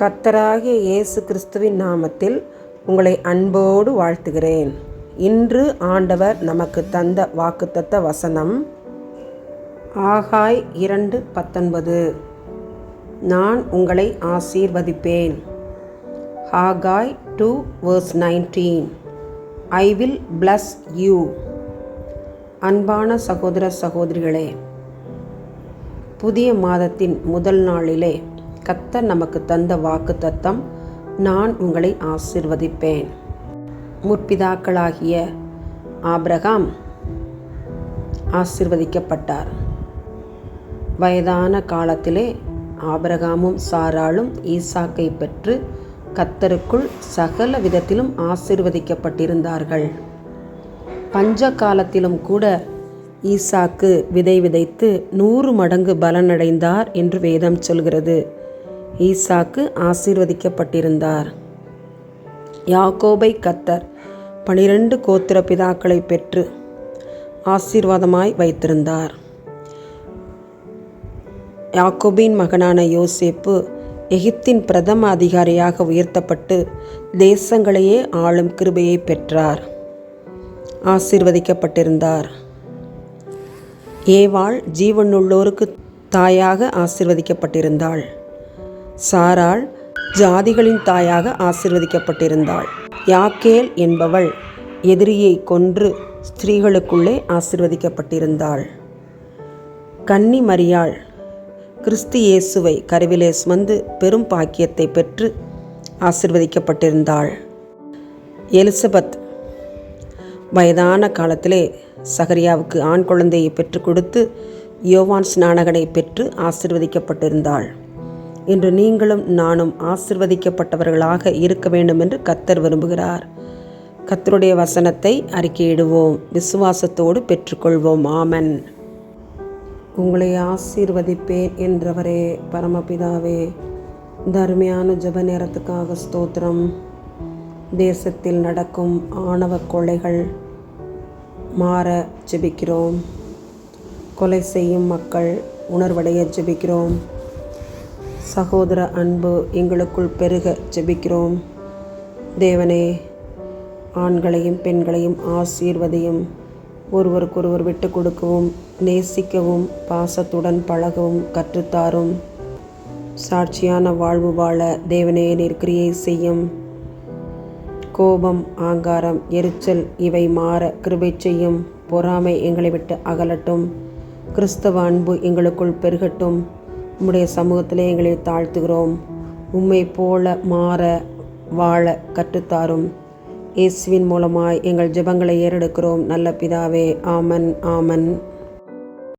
கத்தராகிய இயேசு கிறிஸ்துவின் நாமத்தில் உங்களை அன்போடு வாழ்த்துகிறேன். இன்று ஆண்டவர் நமக்கு தந்த வாக்குத்தத்த வசனம் ஆகாய் இரண்டு பத்தொன்பது. நான் உங்களை ஆசீர்வதிப்பேன். Haggai two verse nineteen. I will bless you. அன்பான சகோதர சகோதரிகளே புதிய மாதத்தின் முதல் நாளிலே கத்தர் நமக்கு தந்த வாக்கு தத்தம் நான் உங்களை ஆசிர்வதிப்பேன். முற்பிதாக்களாகிய ஆபிரகாம் ஆசிர்வதிக்கப்பட்டார். வயதான காலத்திலே ஆபிரகாமும் சாராளும் ஈசாக்கை பெற்று கத்தருக்குள் சகல விதத்திலும் ஆசிர்வதிக்கப்பட்டிருந்தார்கள். பஞ்ச காலத்திலும் கூட ஈசாக்கு விதை விதைத்து நூறு மடங்கு பலனடைந்தார் என்று வேதம் சொல்கிறது. ஈசாக்கு ஆசீர்வதிக்கப்பட்டிருந்தார். யாக்கோபை கத்தர் பனிரெண்டு கோத்திர பிதாக்களை பெற்று ஆசீர்வாதமாய் வைத்திருந்தார். யாக்கோபின் மகனான யோசேப்பு எகிப்தின் பிரதம அதிகாரியாக உயர்த்தப்பட்டு தேசங்களையே ஆளும் கிருபையை பெற்றார். ஆசீர்வதிக்கப்பட்டிருந்தார். ஏவாள் ஜீவனுள்ளோருக்கு தாயாக ஆசிர்வதிக்கப்பட்டிருந்தாள். சாராள் ஜாதிகளின் தாயாக ஆசிர்வதிக்கப்பட்டிருந்தாள். யாக்கேல் என்பவள் எதிரியை கொன்று ஸ்திரீகளுக்குள்ளே ஆசிர்வதிக்கப்பட்டிருந்தாள். கன்னி மரியாள் கிறிஸ்து இயேசுவை கருவிலே சுமந்து பெரும் பாக்கியத்தை பெற்று ஆசிர்வதிக்கப்பட்டிருந்தாள். எலிசபெத் வயதான காலத்திலே சகரியாவுக்கு ஆண் குழந்தையை பெற்றுக் கொடுத்து யோவான் ஸ்நானகனை பெற்று ஆசிர்வதிக்கப்பட்டிருந்தாள். இன்று நீங்களும் நானும் ஆசிர்வதிக்கப்பட்டவர்களாக இருக்க வேண்டும் என்று கத்தர் விரும்புகிறார். கத்தருடைய வசனத்தை அறிக்கையிடுவோம். விசுவாசத்தோடு பெற்றுக்கொள்வோம். ஆமன். உங்களை ஆசீர்வதிப்பேன் என்றவரே பரமபிதாவே. இந்த அருமையான ஜப நேரத்துக்காக ஸ்தோத்திரம். தேசத்தில் நடக்கும் ஆணவ கொலைகள் மாற ஜெபிக்கிறோம். கொலை செய்யும் மக்கள் உணர்வடைய ஜெபிக்கிறோம். சகோதர அன்பு எங்களுக்குள் பெருக ஜெபிக்கிறோம். தேவனே ஆண்களையும் பெண்களையும் ஆசீர்வதையும். ஒருவருக்கொருவர் விட்டு கொடுக்கவும் நேசிக்கவும் பாசத்துடன் பழகவும் கற்றுத்தாரும். சாட்சியான வாழ்வு வாழ தேவனே நீர் கிரியை செய்யும். கோபம் ஆங்காரம் எரிச்சல் இவை மாற கிருபை செய்யும். பொறாமை எங்களை விட்டு அகலட்டும். கிறிஸ்தவ அன்பு எங்களுக்குள் பெருகட்டும். உம்முடைய சமூகத்தில் எங்களை தாழ்த்துகிறோம். உம்மை போல மாற வாழ கற்றுத்தாரும். இயேசுவின் மூலமாய் எங்கள் ஜெபங்களை ஏறெடுக்கிறோம். நல்ல பிதாவே ஆமன் ஆமன்.